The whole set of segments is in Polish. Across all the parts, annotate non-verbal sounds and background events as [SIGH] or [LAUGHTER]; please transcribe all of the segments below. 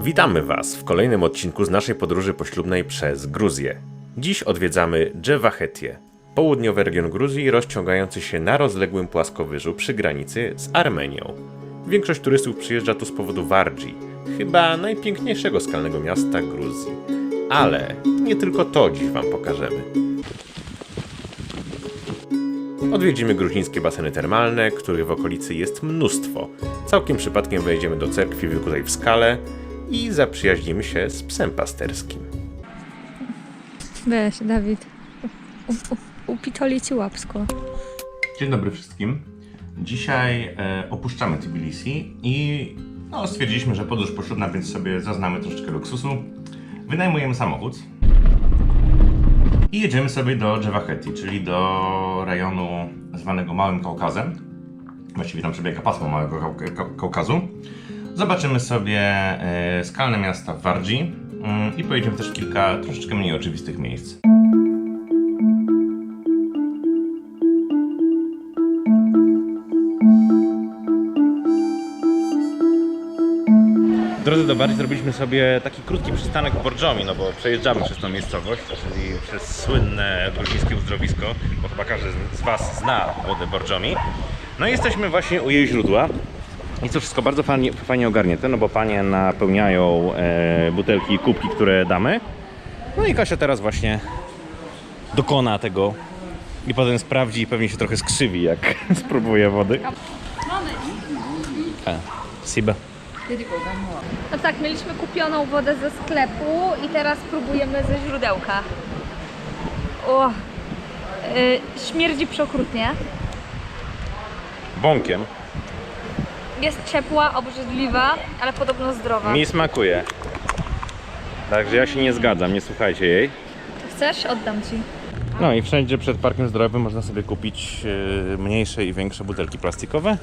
Witamy Was w kolejnym odcinku z naszej podróży poślubnej przez Gruzję. Dziś odwiedzamy Dżewachetię, południowy region Gruzji rozciągający się na rozległym płaskowyżu przy granicy z Armenią. Większość turystów przyjeżdża tu z powodu Wardzi, chyba najpiękniejszego skalnego miasta Gruzji. Ale nie tylko to dziś Wam pokażemy. Odwiedzimy gruzińskie baseny termalne, których w okolicy jest mnóstwo. Całkiem przypadkiem wejdziemy do cerkwi wykutej w skale i zaprzyjaźnimy się z psem pasterskim. Weź, Dawid. U, u, upitoli ci łapsko. Dzień dobry wszystkim. Dzisiaj e, opuszczamy Tbilisi i no, stwierdziliśmy, że podróż poślubna, więc sobie zaznamy troszeczkę luksusu. Wynajmujemy samochód i jedziemy sobie do Dżewacheti, czyli do rejonu zwanego Małym Kaukazem. Właściwie tam przebiega pasmo Małego Kau- Kau- Kaukazu. Zobaczymy sobie e, skalne miasta w Wardzi mm, i pojedziemy też w kilka troszeczkę mniej oczywistych miejsc. Drodze do Bardzi zrobiliśmy sobie taki krótki przystanek w Borżomi, no bo przejeżdżamy przez tą miejscowość, czyli przez słynne gruzińskie uzdrowisko, bo chyba każdy z Was zna wodę Borżomi. No i jesteśmy właśnie u jej źródła. I to wszystko bardzo fajnie, fajnie ogarnięte, no bo panie napełniają e, butelki i kubki, które damy. No i Kasia teraz właśnie dokona tego i potem sprawdzi i pewnie się trochę skrzywi, jak [LAUGHS] spróbuje wody. E, Siba. No tak, mieliśmy kupioną wodę ze sklepu i teraz próbujemy ze źródełka. O, y, śmierdzi przeokrutnie. Bąkiem. Jest ciepła, obrzydliwa, ale podobno zdrowa. Mi smakuje. Także ja się nie zgadzam, nie słuchajcie jej. Chcesz? Oddam ci. No i wszędzie przed parkiem zdrowym można sobie kupić e, mniejsze i większe butelki plastikowe,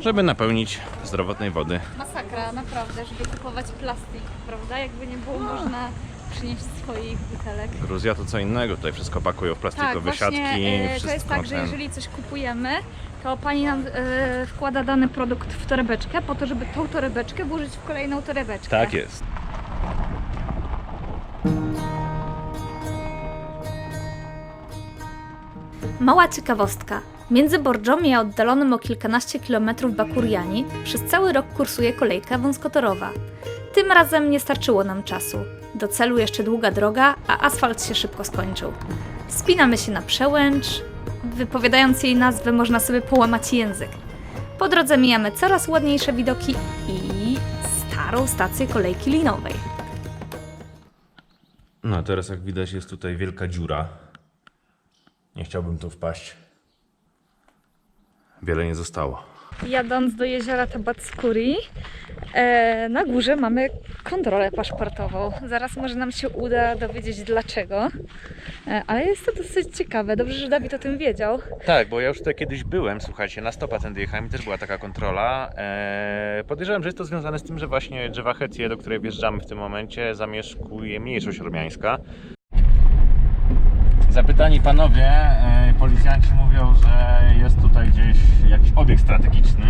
żeby napełnić zdrowotnej wody. Masakra, naprawdę, żeby kupować plastik, prawda? Jakby nie było można przynieść swoich butelek. Gruzja to co innego, tutaj wszystko pakują w Tak, plastikowe właśnie siatki, e, to jest tak, że jeżeli coś kupujemy, to pani nam e, wkłada dany produkt w torebeczkę po to, żeby tą torebeczkę włożyć w kolejną torebeczkę. Tak jest. Mała ciekawostka. Między Borżomi a oddalonym o kilkanaście kilometrów Bakuriani przez cały rok kursuje kolejka wąskotorowa. Tym razem nie starczyło nam czasu. Do celu jeszcze długa droga, a asfalt się szybko skończył. Wspinamy się na przełęcz. Wypowiadając jej nazwę, można sobie połamać język. Po drodze mijamy coraz ładniejsze widoki i starą stację kolejki linowej. No a teraz jak widać jest tutaj wielka dziura. Nie chciałbym tu wpaść. Wiele nie zostało. Jadąc do jeziora Tabackuri, e, na górze mamy kontrolę paszportową. Zaraz może nam się uda dowiedzieć dlaczego, e, ale jest to dosyć ciekawe. Dobrze, że Dawid o tym wiedział. Tak, bo ja już tutaj kiedyś byłem, słuchajcie, na stopa tędy jechałem i też była taka kontrola. Eee, podejrzewam, że jest to związane z tym, że właśnie Dżewachetię, do której wjeżdżamy w tym momencie, zamieszkuje mniejszość ormiańska. Zapytani panowie, e, policjanci mówią, że jest tutaj gdzieś jakiś obiekt strategiczny.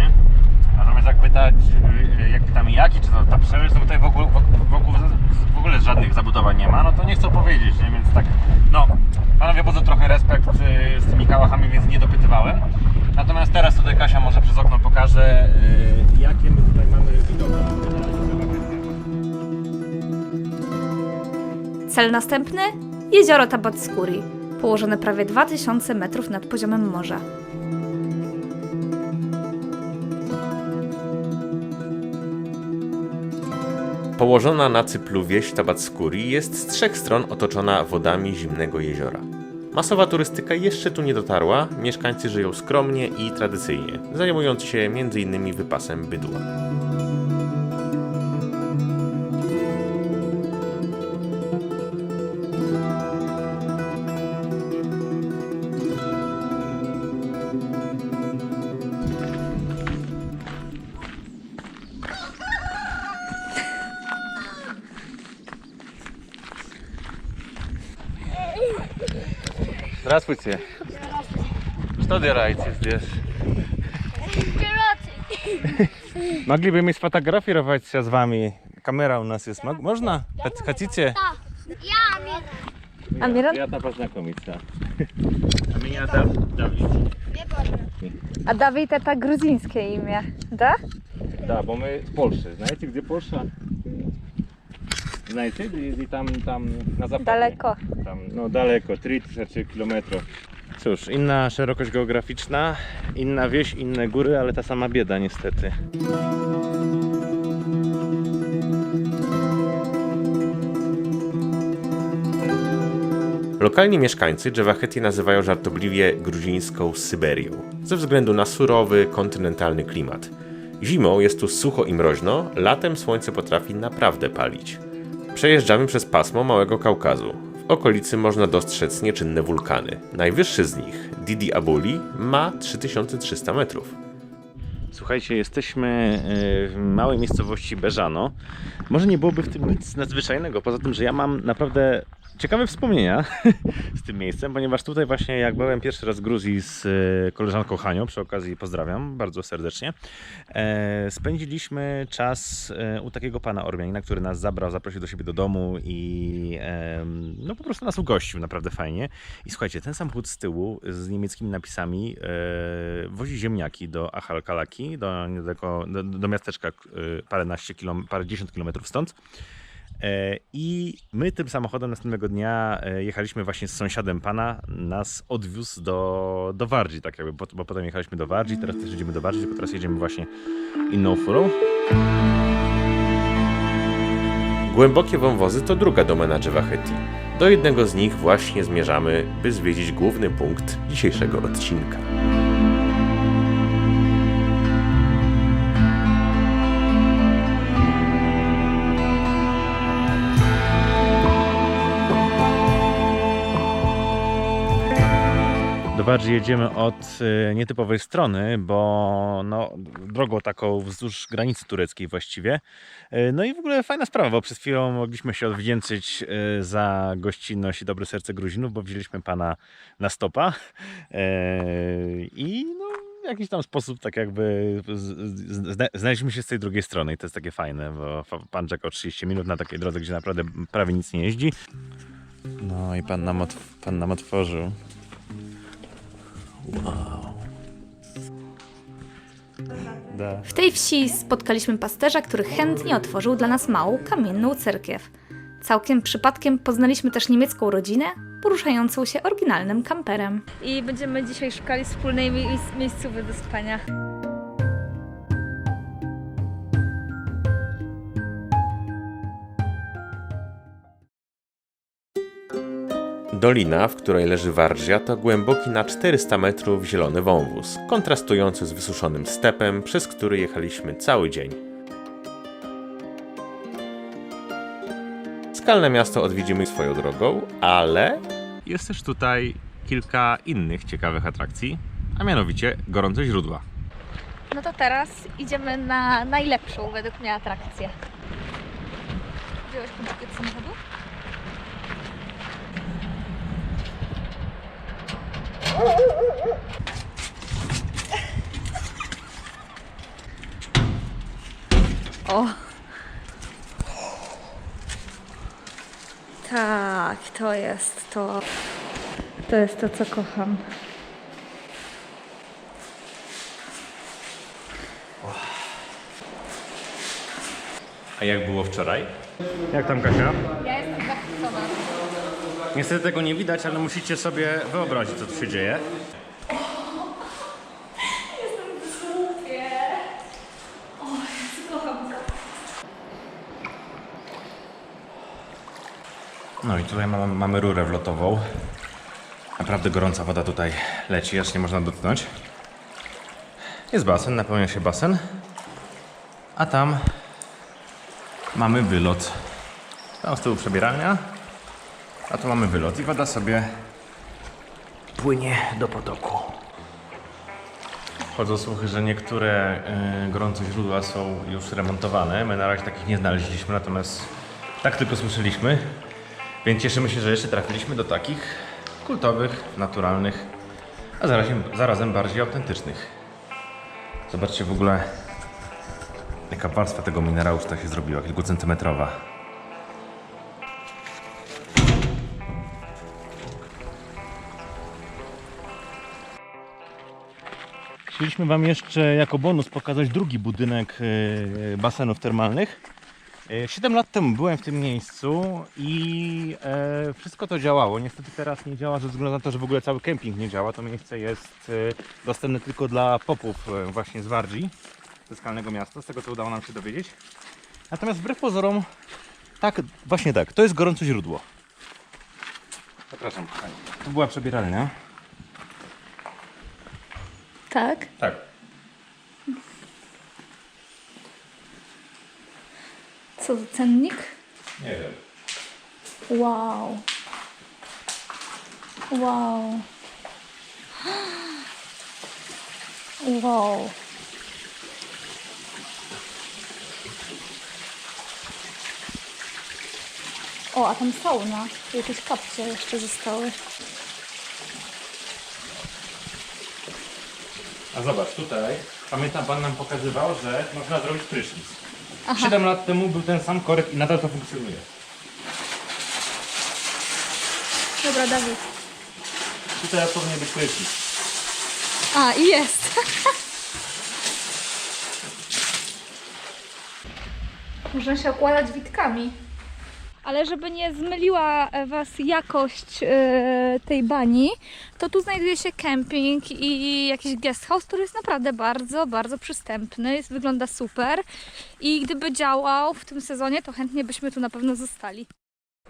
Natomiast jak pytać, e, jak pytamy jaki, czy to ta przemysł, to tutaj wokół, wokół w ogóle żadnych zabudowań nie ma, no to nie chcą powiedzieć, nie? więc tak, no, panowie budzą trochę respekt e, z tymi kałachami, więc nie dopytywałem. Natomiast teraz tutaj Kasia może przez okno pokaże, jakie my tutaj mamy widoki. Cel następny? Jezioro Tabackuri, położone prawie 2000 metrów nad poziomem morza. Położona na cyplu wieś Tabackuri jest z trzech stron otoczona wodami zimnego jeziora. Masowa turystyka jeszcze tu nie dotarła, mieszkańcy żyją skromnie i tradycyjnie, zajmując się m.in. wypasem bydła. Здравствуйте. Что делаете здесь? Moglibyśmy sfotografować się z wami. kamera u nas jest. Mo- Można? Ch- Chcecie? Amiran? Ja ta znakomica. A mnie Dawid. A Dawid to gruzińskie imię, da? Да, bo my z Polski. Знаете, gdzie Polsza? Znajczyli i tam, tam na zapadzie. Daleko. Tam, no daleko, 3-4 km. Cóż, inna szerokość geograficzna, inna wieś, inne góry, ale ta sama bieda niestety. Lokalni mieszkańcy Dżawaheti nazywają żartobliwie gruzińską Syberią ze względu na surowy, kontynentalny klimat. Zimą jest tu sucho i mroźno, latem słońce potrafi naprawdę palić. Przejeżdżamy przez pasmo Małego Kaukazu. W okolicy można dostrzec nieczynne wulkany. Najwyższy z nich, Didi Abuli, ma 3300 metrów. Słuchajcie, jesteśmy e, w małej miejscowości Beżano. Może nie byłoby w tym nic nadzwyczajnego, poza tym, że ja mam naprawdę ciekawe wspomnienia [LAUGHS] z tym miejscem, ponieważ tutaj właśnie jak byłem pierwszy raz w Gruzji z e, koleżanką Hanią, przy okazji pozdrawiam bardzo serdecznie, e, spędziliśmy czas u takiego pana Ormianina, który nas zabrał, zaprosił do siebie do domu i no po prostu nas ugościł naprawdę fajnie. I słuchajcie, ten samochód z tyłu z niemieckimi napisami wozi ziemniaki do Achalkalaki, do, do, do miasteczka e, paręnaście kilom, parędziesiąt kilometrów stąd. E, I my tym samochodem następnego dnia e, jechaliśmy właśnie z sąsiadem pana, nas odwiózł do, do Wardzi, tak jakby, bo, bo potem jechaliśmy do Wardzi, teraz też jedziemy do Wardzi, tylko teraz jedziemy właśnie inną furą. Głębokie wąwozy to druga domena Dżewacheti. Do jednego z nich właśnie zmierzamy, by zwiedzić główny punkt dzisiejszego odcinka. Wardzi jedziemy od e, nietypowej strony, bo no, drogą taką wzdłuż granicy tureckiej właściwie. E, No i w ogóle fajna sprawa, bo przed chwilą mogliśmy się odwdzięczyć e, za gościnność i dobre serce Gruzinów, bo wzięliśmy pana na stopa i no, w jakiś tam sposób tak jakby znaleźliśmy się z tej drugiej strony i to jest takie fajne, bo pan czekał 30 minut na takiej drodze, gdzie naprawdę prawie nic nie jeździ. No i pan nam, pan nam otworzył. W tej wsi spotkaliśmy pasterza, który chętnie otworzył dla nas małą kamienną cerkiew. Całkiem przypadkiem poznaliśmy też niemiecką rodzinę, poruszającą się oryginalnym kamperem. I będziemy dzisiaj szukali wspólnej miejsc- miejscówy do spania. Dolina, w której leży Warżia, to głęboki na 400 metrów zielony wąwóz, kontrastujący z wysuszonym stepem, przez który jechaliśmy cały dzień. Skalne miasto odwiedzimy swoją drogą, ale Jest też tutaj kilka innych ciekawych atrakcji, a mianowicie gorące źródła. No to teraz idziemy na najlepszą według mnie atrakcję. Wziąłeś kluczyki od samochodu? O! Tak, to jest to. To jest to, co kocham. A jak było wczoraj? Jak tam Kasia? Jestem. Niestety tego nie widać, ale musicie sobie wyobrazić, co tu się dzieje. No i tutaj mamy, mamy rurę wlotową. Naprawdę gorąca woda tutaj leci, aż nie można dotknąć. Jest basen, napełnia się basen. A tam mamy wylot. Tam z tyłu przebieralnia. A tu mamy wylot i woda sobie płynie do potoku. Chodzą słuchy, że niektóre y, gorące źródła są już remontowane. My na razie takich nie znaleźliśmy, natomiast tak tylko słyszeliśmy. Więc cieszymy się, że jeszcze trafiliśmy do takich kultowych, naturalnych, a zarazem, zarazem bardziej autentycznych. Zobaczcie w ogóle Jaka warstwa tego minerału tutaj się zrobiła, kilkucentymetrowa. Chcieliśmy Wam jeszcze jako bonus pokazać drugi budynek e, basenów termalnych. 7 lat temu byłem w tym miejscu i e, wszystko to działało. Niestety teraz nie działa ze względu na to, że w ogóle cały kemping nie działa. To miejsce jest e, dostępne tylko dla popów e, właśnie z Wardzi, ze Skalnego Miasta, z tego co udało nam się dowiedzieć. Natomiast wbrew pozorom, tak, właśnie tak, to jest gorące źródło. Zapraszam, kochani. To była przebieralnia. Tak? Tak. Co za cennik? Nie wiem. Wow. Wow. Wow. O, a tam sauna. Jakieś kapcie jeszcze zostały. A zobacz, tutaj, pamiętam, pan nam pokazywał, że można zrobić prysznic. 7 lat temu był ten sam korek i nadal to funkcjonuje. Dobra, Dawid. Tutaj powinien być prysznic. A, i jest. Można się okładać witkami. Ale żeby nie zmyliła e, Was jakość e, tej bani, to tu znajduje się kemping i jakiś guest house, który jest naprawdę bardzo, bardzo przystępny, jest, wygląda super i gdyby działał w tym sezonie, to chętnie byśmy tu na pewno zostali.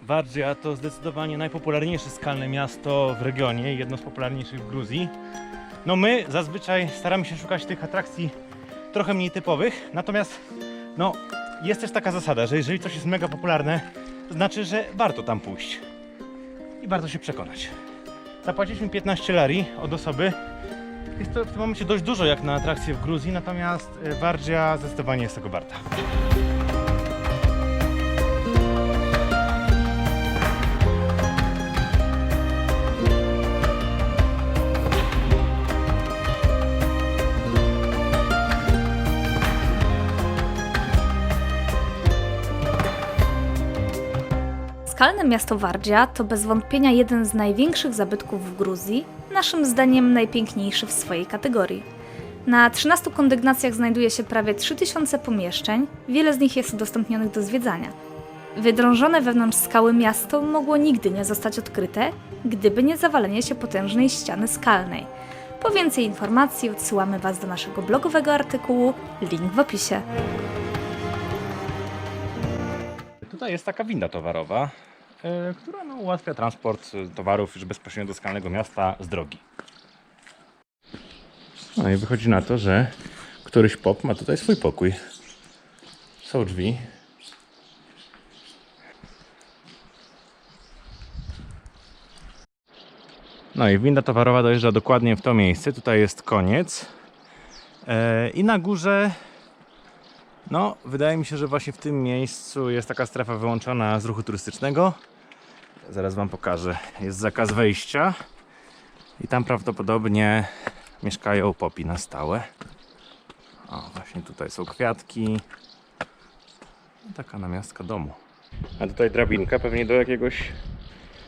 Wardzia to zdecydowanie najpopularniejsze skalne miasto w regionie, jedno z popularniejszych w Gruzji. No my zazwyczaj staramy się szukać tych atrakcji trochę mniej typowych, natomiast no jest też taka zasada, że jeżeli coś jest mega popularne, znaczy, że warto tam pójść i warto się przekonać. Zapłaciliśmy 15 lari od osoby. Jest to w tym momencie dość dużo jak na atrakcje w Gruzji, natomiast e, Wardzia zdecydowanie jest tego warta. Skalne miasto Wardzia to bez wątpienia jeden z największych zabytków w Gruzji, naszym zdaniem najpiękniejszy w swojej kategorii. Na 13 kondygnacjach znajduje się prawie 3000 pomieszczeń, wiele z nich jest udostępnionych do zwiedzania. Wydrążone wewnątrz skały miasto mogło nigdy nie zostać odkryte, gdyby nie zawalenie się potężnej ściany skalnej. Po więcej informacji odsyłamy Was do naszego blogowego artykułu, link w opisie. Tutaj jest taka winda towarowa, która no, ułatwia transport e, towarów już bezpośrednio do skalnego miasta z drogi. No i wychodzi na to, że któryś pop ma tutaj swój pokój. Są drzwi. No i winda towarowa dojeżdża dokładnie w to miejsce. Tutaj jest koniec. E, I na górze no, wydaje mi się, że właśnie w tym miejscu jest taka strefa wyłączona z ruchu turystycznego. Zaraz Wam pokażę. Jest zakaz wejścia i tam prawdopodobnie mieszkają popi na stałe. O, właśnie tutaj są kwiatki. Taka namiastka domu. A tutaj drabinka pewnie do jakiegoś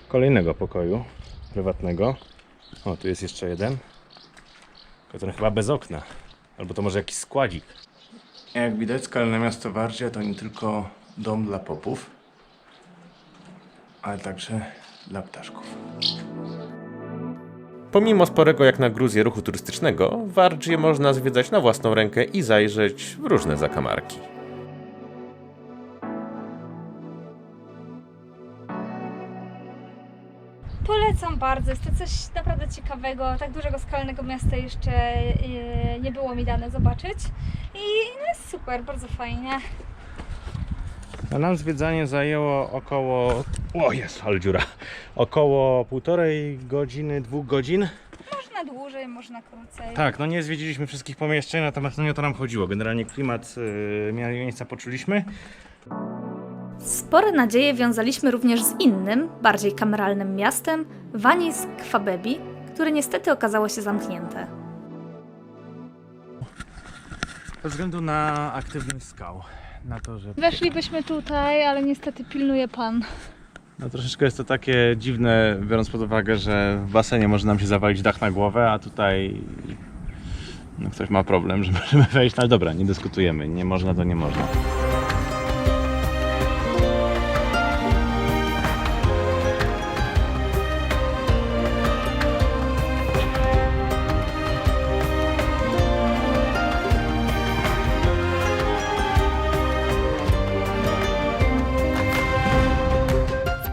kolejnego pokoju prywatnego. O, tu jest jeszcze jeden. Tylko ten chyba bez okna. Albo to może jakiś składzik. Jak widać, skalne miasto Warcia to nie tylko dom dla popów, ale także dla ptaszków. Pomimo sporego jak na Gruzję ruchu turystycznego, Wardżię można zwiedzać na własną rękę i zajrzeć w różne zakamarki. Polecam bardzo, jest to coś naprawdę ciekawego. Tak dużego skalnego miasta jeszcze e, nie było mi dane zobaczyć. I no jest super, bardzo fajnie. A nam zwiedzanie zajęło około. O jest, ale dziura. Około półtorej godziny, dwóch godzin. Można dłużej, można krócej. Tak, no nie zwiedziliśmy wszystkich pomieszczeń, natomiast no nie o to nam chodziło. Generalnie klimat yy, miejsca poczuliśmy. Spore nadzieje wiązaliśmy również z innym, bardziej kameralnym miastem, Wanis Kwabebi, które niestety okazało się zamknięte. Ze względu na aktywność skał. Na to, że. Weszlibyśmy tutaj, ale niestety pilnuje pan. No troszeczkę jest to takie dziwne, biorąc pod uwagę, że w basenie może nam się zawalić dach na głowę, a tutaj no, ktoś ma problem, [LAUGHS] że możemy wejść. No ale dobra, nie dyskutujemy. Nie można, to nie można.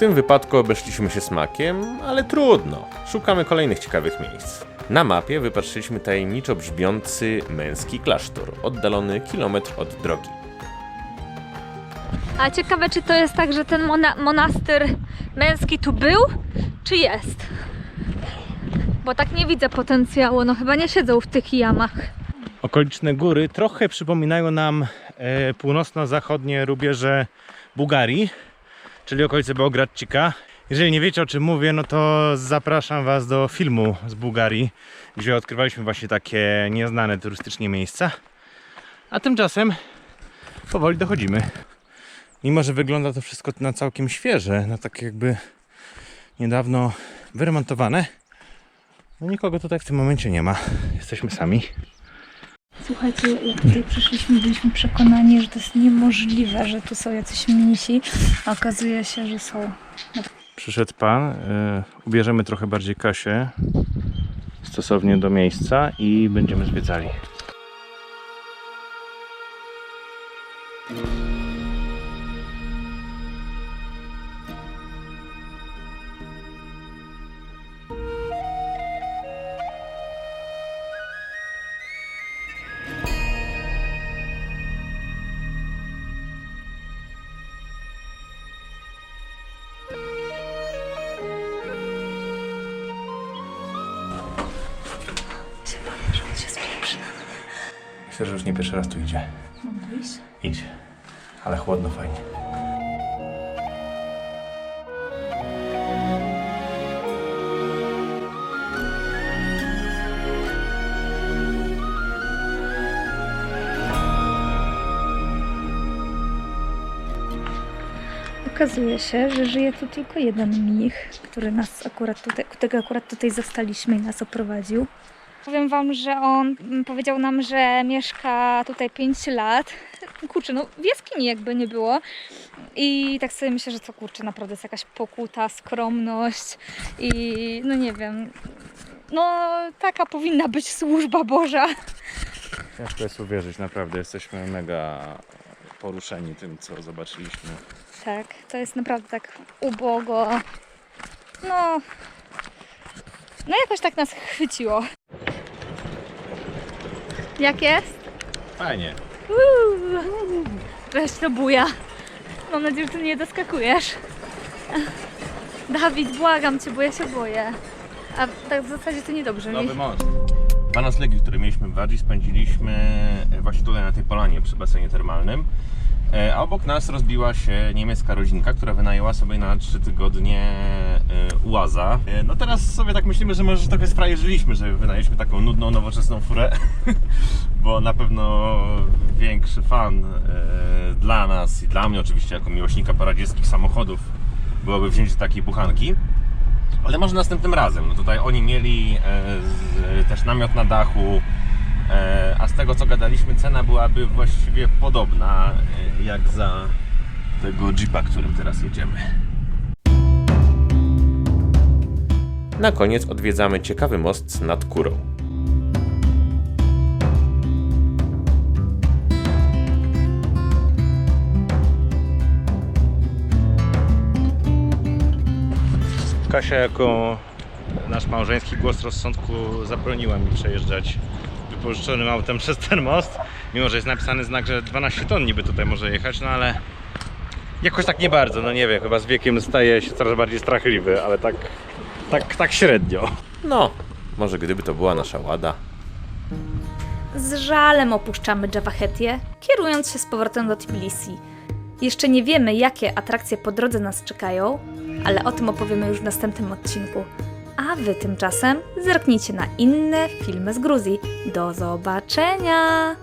Tym wypadku obeszliśmy się smakiem, ale trudno. Szukamy kolejnych ciekawych miejsc. Na mapie wypatrzyliśmy tajemniczo brzmiący męski klasztor, oddalony kilometr od drogi. A ciekawe, czy to jest tak, że ten mona- monastyr męski tu był, czy jest? Bo tak nie widzę potencjału, no chyba nie siedzą w tych jamach. Okoliczne góry trochę przypominają nam e, północno-zachodnie rubieże Bułgarii, czyli okolice Beogradcika. Jeżeli nie wiecie o czym mówię, no to zapraszam Was do filmu z Bułgarii, gdzie odkrywaliśmy właśnie takie nieznane turystycznie miejsca. A tymczasem powoli dochodzimy. Mimo, że wygląda to wszystko na całkiem świeże, na takie jakby niedawno wyremontowane, no nikogo tutaj w tym momencie nie ma. Jesteśmy sami. Słuchajcie, jak tutaj przyszliśmy, byliśmy przekonani, że to jest niemożliwe, że tu są jacyś mnisi, a okazuje się, że są. Przyszedł pan, y, ubierzemy trochę bardziej Kasię stosownie do miejsca i będziemy zwiedzali. Myślę, że już nie pierwszy raz tu idzie. Idź, ale chłodno fajnie. Okazuje się, że żyje tu tylko jeden mnich, który nas akurat tutaj, którego akurat tutaj zastaliśmy i nas oprowadził. Powiem wam, że on mm, powiedział nam, że mieszka tutaj 5 lat. Kurczę, no w jaskini jakby nie było. I tak sobie myślę, że to kurczę, naprawdę jest jakaś pokuta, skromność i no nie wiem. No taka powinna być służba Boża. Ciężko jest uwierzyć, naprawdę. Jesteśmy mega poruszeni tym, co zobaczyliśmy. Tak, to jest naprawdę tak ubogo. No, no jakoś tak nas chwyciło. Jak jest? Fajnie. Uuu, weź to buja. Mam nadzieję, że ty nie doskakujesz. Dawid, błagam cię, bo ja się boję. A tak w zasadzie to niedobrze mi. Nowy most. Dwa noclegi, które mieliśmy w Wadzi, spędziliśmy właśnie tutaj na tej polanie przy basenie termalnym. E, A obok nas rozbiła się niemiecka rodzinka, która wynajęła sobie na 3 tygodnie e, ułaza. E, No teraz sobie tak myślimy, że może trochę sprajerzyliśmy, że wynajęliśmy taką nudną, nowoczesną furę, [LAUGHS] bo na pewno większy fan e, dla nas i dla mnie oczywiście, jako miłośnika paradzieckich samochodów, byłoby wzięcie takiej buchanki. Ale może następnym razem. No tutaj oni mieli e, też namiot na dachu, e, a z tego co gadaliśmy, cena byłaby właściwie podobna e, jak za tego jeepa, którym teraz jedziemy. Na koniec odwiedzamy ciekawy most nad Kurą. Kasia jako nasz małżeński głos rozsądku zabroniła mi przejeżdżać wypożyczonym autem przez ten most, mimo że jest napisany znak, że 12 ton niby tutaj może jechać, no ale jakoś tak nie bardzo, no nie wiem, chyba z wiekiem staje się coraz bardziej strachliwy, ale tak, tak, tak średnio. No, może gdyby to była nasza łada. Z żalem opuszczamy Javahetię, kierując się z powrotem do Tbilisi. Jeszcze nie wiemy, jakie atrakcje po drodze nas czekają, ale o tym opowiemy już w następnym odcinku. A wy tymczasem zerknijcie na inne filmy z Gruzji. Do zobaczenia!